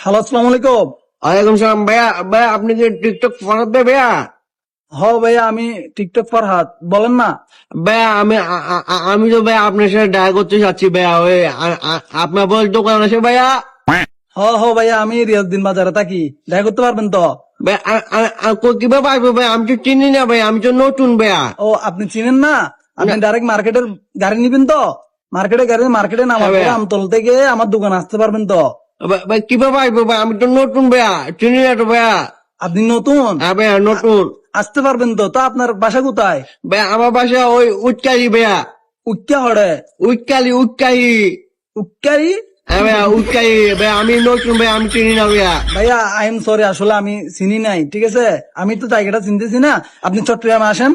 Hello আসসালামু আলাইকুম ওয়ালাইকুম সালাম ভাইয়া ভাইয়া আপনি কি টিকটক ফরাতে ভাইয়া? হ ভাইয়া আমি টিকটক ফরহাদ বলেন না। ভাইয়া আমি আমি তো ভাইয়া আপনার সাথে দেখা করতে চাচ্ছি ভাইয়া ওই আপনার বল দোকান আছে ভাইয়া? হ হ ভাইয়া আমি রিয়াজদিন বাজারে থাকি। দেখা করতে পারবেন তো? কীভাবে আসব ভাইয়া? আমি তো চিনি না ভাইয়া আমি তো নতুন ভাইয়া। ও আপনি চিনেন না? আপনি ডাইরেক্ট মার্কেটের গাড়ি নিবেন তো? মার্কেটে গাড়ি মার্কেটে ভাইয়া। আমতল থেকে আমার দোকান আসতে পারবেন তো? ভাই- কীভাবে ভাইয়া আমি তো নতুন ভাইয়া চিনি না তো ভাইয়া। আপনি নতুন? হ্যাঁ ভাইয়া নতুন। আসতে পারবেন তো তো আপনার বাসা কোথায়? ভাইয়া আমার বাসা ওই উচ্চারি ভাইয়া। উক্কা হড়ে উচ্চালি উচ্চারি উক্কারি হ্যাঁ ভাইয়া আমি নতুন আমি চিনি না ভাইয়া। ভাইয়া আই এম সরি আসলে আমি চিনি নাই ঠিক আছে? আমি তো জায়গাটা চিনতেছি না। আপনি চট্টগ্রামে আসেন।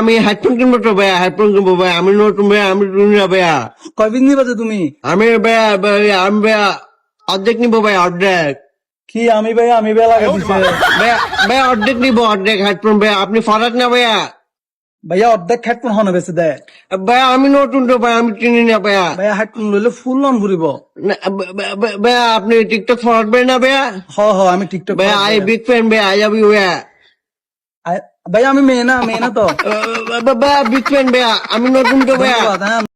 আমি হেডফোন কিনবো তো ভাইয়া হেডফোন কিনবো ভাইয়া আমি নতুন ভাইয়া আমি চিনি না ভাইয়া। কয় পিস নিবে তুমি? আমি ভাইয়া ভাইয়া, আমি ভাইয়া অর্ধেক নিবো ভাইয়া অর্ধেক। কি আমি ভাইয়া আমি লাগা দিছে অর্ধেক নিবো অর্ধেক হেডফোন ভাইয়া আপনি ফরাত না ভাইয়া? ভাইয়া অর্ধেক হেডফোন হনে বেছে দে। ভাইয়া আমি নতুন তো ভাইয়া আমি চিনি না ভাইয়া। ভাইয়া হেডফোন লইলে ফুল লন ঘুরিব। ভাইয়া আপনি টিকটক ফরওয়ার্ড ভাই না ভাইয়া? হ হ আমি টিকটক ভাইয়া আই বিগ ফ্যান ভাইয়া আই লাভ ইউ ভাইয়া। ভাইয়া আমি মেয়ে না মেয়ে না তো। ভাইয়া বিগ ফ্যান ভাইয়া আমি নতুন তো ভাইয়া।